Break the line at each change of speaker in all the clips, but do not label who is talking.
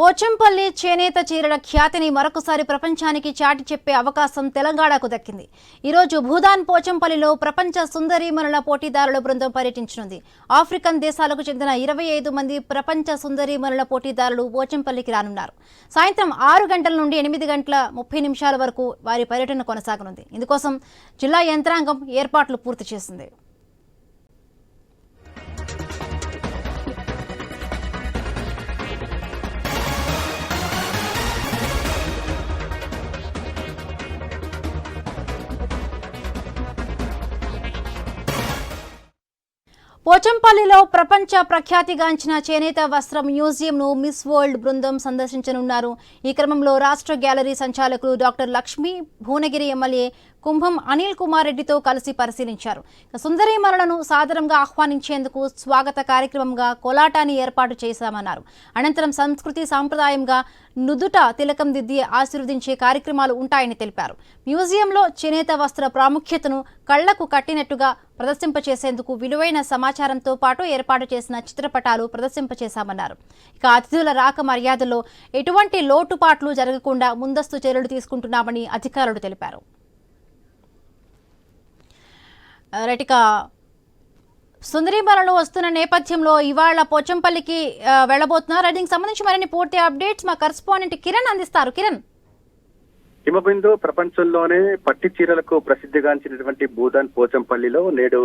పోచంపల్లి చేనేత చీరల ఖ్యాతిని మరొకసారి ప్రపంచానికి చాటి చెప్పే అవకాశం తెలంగాణకు దక్కింది. ఈరోజు భూదాన్ పోచంపల్లిలో ప్రపంచ సుందరీమణుల పోటీదారుల బృందం పర్యటించనుంది. ఆఫ్రికన్ దేశాలకు చెందిన ఇరవై ఐదు మంది ప్రపంచ సుందరీమణుల పోటీదారులు పోచంపల్లికి రానున్నారు. సాయంత్రం ఆరు గంటల నుండి ఎనిమిది గంటల ముప్పై నిమిషాల వరకు వారి పర్యటన కొనసాగనుంది. ఇందుకోసం జిల్లా యంత్రాంగం ఏర్పాట్లు పూర్తి చేసింది. పోచంపల్లిలో ప్రపంచ ప్రఖ్యాతిగాంచిన చేనేత వస్త్ర మ్యూజియంను మిస్ వరల్డ్ బృందం సందర్శించనున్నారు. ఈ క్రమంలో రాష్ట్ర గ్యాలరీ సంచాలకులు డాక్టర్ లక్ష్మి భువనగిరి ఎమ్మెల్యే కుంభం అనిల్ కుమార్ రెడ్డితో కలిసి పరిశీలించారు. ఇక సుందరీమణులను సాదరంగా ఆహ్వానించేందుకు స్వాగత కార్యక్రమంగా కోలాటాన్ని ఏర్పాటు చేశామన్నారు. అనంతరం సంస్కృతి సాంప్రదాయంగా నుదుట తిలకం దిద్ది ఆశీర్వదించే కార్యక్రమాలు ఉంటాయని తెలిపారు. మ్యూజియంలో చేనేత వస్త్ర ప్రాముఖ్యతను కళ్ళకు కట్టినట్టుగా ప్రదర్శింపచేసేందుకు విలువైన సమాచారంతో పాటు ఏర్పాటు చేసిన చిత్రపటాలు ప్రదర్శింపచేశామన్నారు. ఇక అతిథుల రాక మర్యాదలో ఎటువంటి లోటుపాట్లు జరగకుండా ముందస్తు చర్యలు తీసుకుంటున్నామని అధికారులు తెలిపారు. రైటిక సుందరీమరణలు వస్తున్న నేపథ్యంలో ఇవాళ పోచంపల్లికి వెళ్ళబోతున్నారు. దీనికి సంబంధించి మరిన్ని పూర్తి అప్డేట్స్ మా కరస్పాండెంట్ కిరణ్ అందిస్తారు. కిరణ్.
హిమబిందు ప్రపంచంలోనే పట్టి చీరలకు ప్రసిద్ధిగాంచినటువంటి భూదాన్ పోచంపల్లిలో నేడు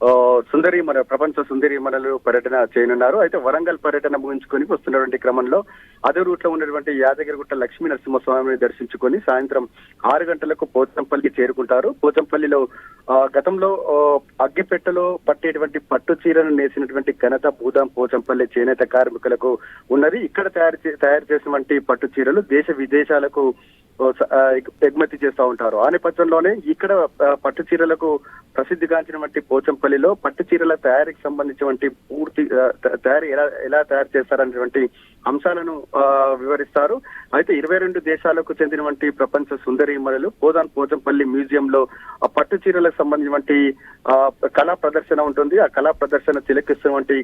ఆ, సుందరి మన ప్రపంచ సుందరి మనలు పర్యటన చేయనున్నారు. అయితే వరంగల్ పర్యటన ముగించుకొని వస్తున్నటువంటి క్రమంలో అదే రూట్లో ఉన్నటువంటి యాదగిరిగుట్ట లక్ష్మీ నరసింహస్వామిని దర్శించుకొని సాయంత్రం ఆరు గంటలకు పోచంపల్లికి చేరుకుంటారు. పోచంపల్లిలో గతంలో అగ్గిపెట్టలో అగ్గిపెట్టెలో పట్టేటువంటి పట్టు చీరను నేసినటువంటి ఘనత భూదాం పోచంపల్లి చేనేత కార్మికులకు ఉన్నది. ఇక్కడ తయారు చే- తయారు చేసినటువంటి పట్టు చీరలు దేశ విదేశాలకు ఎగుమతి చేస్తూ ఉంటారు. ఆ నేపథ్యంలోనే ఇక్కడ పట్టు చీరలకు ప్రసిద్ధిగాంచినటువంటి పోచంపల్లిలో పట్టు చీరల తయారీకి సంబంధించినటువంటి పూర్తి త- తయారీ ఎలా ఎలా తయారు చేస్తారనేటువంటి అంశాలను వివరిస్తారు. అయితే ఇరవై రెండు దేశాలకు చెందినటువంటి ప్రపంచ సుందరీమణులు పోదాన్ పోచంపల్లి మ్యూజియం లో ఆ పట్టు చీరలకు సంబంధించినటువంటి ఆ, కళా ప్రదర్శన ఉంటుంది. ఆ కళా ప్రదర్శన తిలకిస్తున్నటువంటి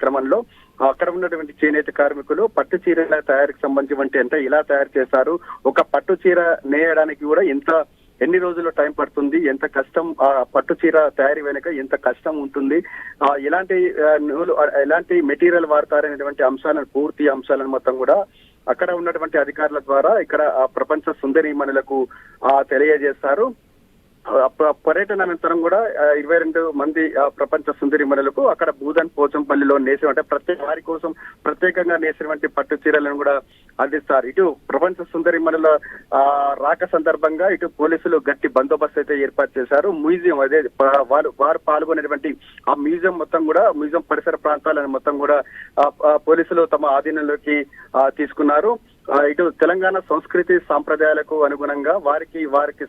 క్రమంలో అక్కడ ఉన్నటువంటి చేనేత కార్మికులు పట్టు చీరల తయారీకి సంబంధించినటువంటి అంటే ఎలా తయారు చేస్తారు ఒక పట్టు చీర నేయడానికి కూడా ఎంత ఎన్ని రోజులు టైం పడుతుంది ఎంత కష్టం ఆ పట్టు చీర తయారీ వెనుక ఎంత కష్టం ఉంటుంది ఆ ఎలాంటి నూలు ఎలాంటి మెటీరియల్ వాడతారనేటువంటి అంశాలను పూర్తి అంశాలను మొత్తం కూడా అక్కడ ఉన్నటువంటి అధికారుల ద్వారా ఇక్కడ ఆ ప్రపంచ సుందరీమణులకు ఆ తెలియజేస్తారు. పర్యటన అనంతరం కూడా ఇరవై రెండు మంది ప్రపంచ ప్రపంచ సుందరిమణులకు అక్కడ భూదన్ పోచంపల్లిలో నేసిన అంటే ప్రత్యేక వారి కోసం ప్రత్యేకంగా నేసినటువంటి పట్టు చీరలను కూడా అందిస్తారు. ఇటు ప్రపంచ సుందరిమణుల ఆ, రాక సందర్భంగా ఇటు పోలీసులు గట్టి బందోబస్తు అయితే ఏర్పాటు చేశారు. మ్యూజియం అదే వారు వారు పాల్గొనేటువంటి ఆ మ్యూజియం మొత్తం కూడా మ్యూజియం పరిసర ప్రాంతాలను మొత్తం కూడా పోలీసులు తమ ఆధీనంలోకి తీసుకున్నారు. ఇటు తెలంగాణ సంస్కృతి సాంప్రదాయాలకు అనుగుణంగా వారికి వారికి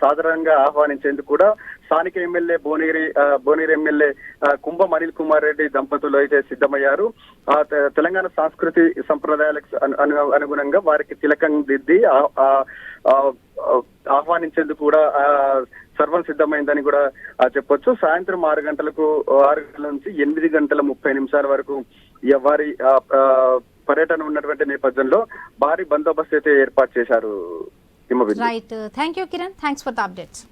సాధారణంగా ఆహ్వానించేందుకు కూడా స్థానిక ఎమ్మెల్యే భువనగిరి ఆ, భువనగిరి ఎమ్మెల్యే కుంభ కుంభం అనిల్ కుమార్ రెడ్డి దంపతులు అయితే సిద్ధమయ్యారు. ఆ, తెలంగాణ సంస్కృతి సంప్రదాయాలకు అను- అనుగుణంగా వారికి తిలకం దిద్ది ఆహ్వానించేందుకు కూడా ఆ, సర్వం సిద్ధమైందని కూడా చెప్పొచ్చు. సాయంత్రం ఆరు గంటలకు ఆరు గంటల నుంచి ఎనిమిది గంటల ముప్పై నిమిషాల వరకు ఈ వారి ఆ, ఆ, పర్యటన ఉన్నటువంటి నేపథ్యంలో భారీ బందోబస్తు అయితే ఏర్పాటు చేశారు
right thank you Kiran thanks for the updates